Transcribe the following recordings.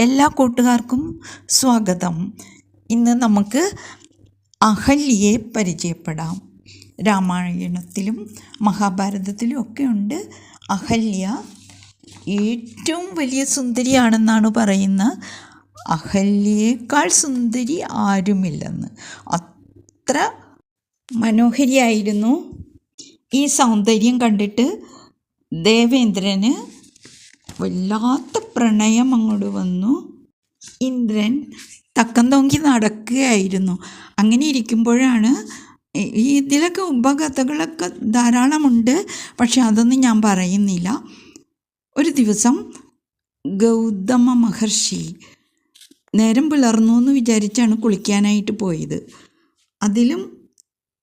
എല്ലാ കൂട്ടുകാർക്കും സ്വാഗതം. ഇന്ന് നമുക്ക് അഹല്യയെ പരിചയപ്പെടാം. രാമായണത്തിലും മഹാഭാരതത്തിലും ഒക്കെ ഉണ്ട് അഹല്യ. ഏറ്റവും വലിയ സുന്ദരിയാണെന്നാണ് പറയുന്ന അഹല്യയേക്കാൾ സുന്ദരി ആരുമില്ലെന്ന്. അത്ര മനോഹരിയായിരുന്നു ഈ സൗന്ദര്യം കണ്ടിട്ട് ദേവേന്ദ്രന് വല്ലാത്ത പ്രണയം അങ്ങോട്ട് വന്നു. ഇന്ദ്രൻ തക്കം തോങ്കി നടക്കുകയായിരുന്നു. അങ്ങനെ ഇരിക്കുമ്പോഴാണ് ഈ- ഇതിലൊക്കെ ഉപകഥകളൊക്കെ ധാരാളമുണ്ട്. പക്ഷെ അതൊന്നും ഞാൻ പറയുന്നില്ല. ഒരു ദിവസം ഗൗതമ മഹർഷി നേരം പുലർന്നു എന്ന് വിചാരിച്ചാണ് കുളിക്കാനായിട്ട് പോയത്. അതിലും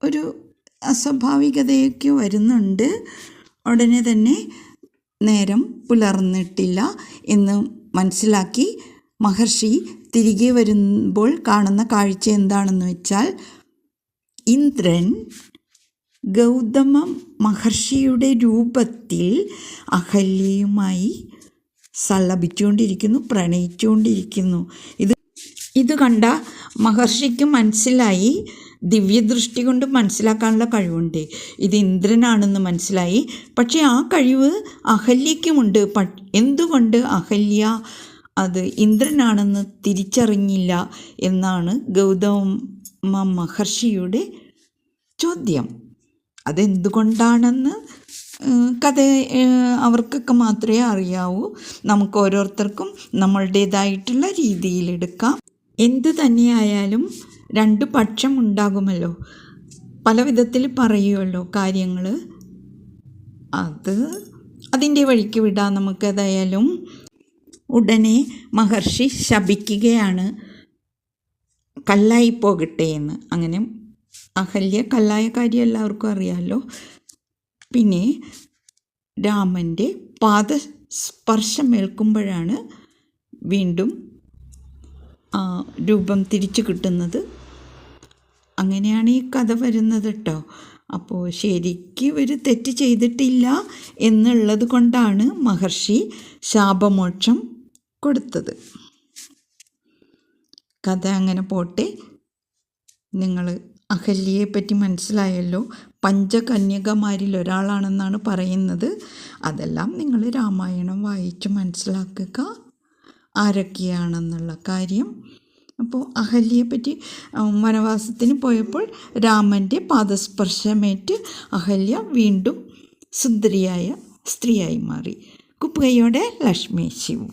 ഒരു അസ്വാഭാവികതയൊക്കെ വരുന്നുണ്ട്. ഉടനെ തന്നെ നേരം പുലർന്നിട്ടില്ല എന്ന് മനസ്സിലാക്കി മഹർഷി തിരികെ വരുമ്പോൾ കാണുന്ന കാഴ്ച എന്താണെന്ന് വെച്ചാൽ ഇന്ദ്രൻ ഗൗതമ മഹർഷിയുടെ രൂപത്തിൽ അഹല്യയുമായി സല്ലപിച്ചുകൊണ്ടിരിക്കുന്നു പ്രണയിച്ചുകൊണ്ടിരിക്കുന്നു. ഇത് ഇത് കണ്ട മഹർഷിക്ക് മനസ്സിലായി ദിവ്യദൃഷ്ടി കൊണ്ട് മനസ്സിലാക്കാനുള്ള കഴിവുണ്ട്. ഇത് ഇന്ദ്രനാണെന്ന് മനസ്സിലായി. പക്ഷേ ആ കഴിവ് അഹല്യയ്ക്കുമുണ്ട്. എന്തുകൊണ്ട് അഹല്യ? അത് ഇന്ദ്രനാണെന്ന് തിരിച്ചറിഞ്ഞില്ല എന്നാണ് ഗൗതമ മഹർഷിയുടെ ചോദ്യം. അതെന്തുകൊണ്ടാണെന്ന് കഥ അവർക്കൊക്കെ മാത്രമേ അറിയാവൂ. നമുക്ക് ഓരോരുത്തർക്കും നമ്മളുടേതായിട്ടുള്ള രീതിയിലെടുക്കാം എന്തു തന്നെയായാലും രണ്ട് പക്ഷം ഉണ്ടാകുമല്ലോ പല വിധത്തിൽ പറയുമല്ലോ കാര്യങ്ങൾ അത് അതിന്റെ വഴിക്ക് വിടാം നമുക്കതായാലും ഉടനെ മഹർഷി ശപിക്കുകയാണ്. കല്ലായി പോകട്ടെ എന്ന്. അങ്ങനെ അഹല്യ കല്ലായ കാര്യം എല്ലാവർക്കും അറിയാമല്ലോ. പിന്നെ രാമന്റെ പാദസ്പർശമേൽക്കുമ്പോഴാണ് വീണ്ടും രൂപം തിരിച്ചു കിട്ടുന്നത്. അങ്ങനെയാണ് ഈ കഥ വരുന്നത് കേട്ടോ അപ്പോൾ ശരിക്ക് ഇവർ തെറ്റ് ചെയ്തിട്ടില്ല എന്നുള്ളത് കൊണ്ടാണ് മഹർഷി ശാപമോക്ഷം കൊടുത്തത്. കഥ അങ്ങനെ പോട്ടെ. നിങ്ങൾ അഹല്യയെ പറ്റി മനസ്സിലായല്ലോ. പഞ്ചകന്യകമാരിൽ ഒരാളാണെന്നാണ് പറയുന്നത്. അതെല്ലാം നിങ്ങൾ രാമായണം വായിച്ച് മനസ്സിലാക്കുക. ആരൊക്കെയാണെന്നുള്ള കാര്യം. അപ്പോൾ അഹല്യയെപ്പറ്റി വനവാസത്തിന് പോയപ്പോൾ രാമന്റെ പാദസ്പർശമേറ്റ് അഹല്യ വീണ്ടും സുന്ദരിയായ സ്ത്രീയായി മാറി. കുപ്പുകയോടെ ലക്ഷ്മി ശിവ.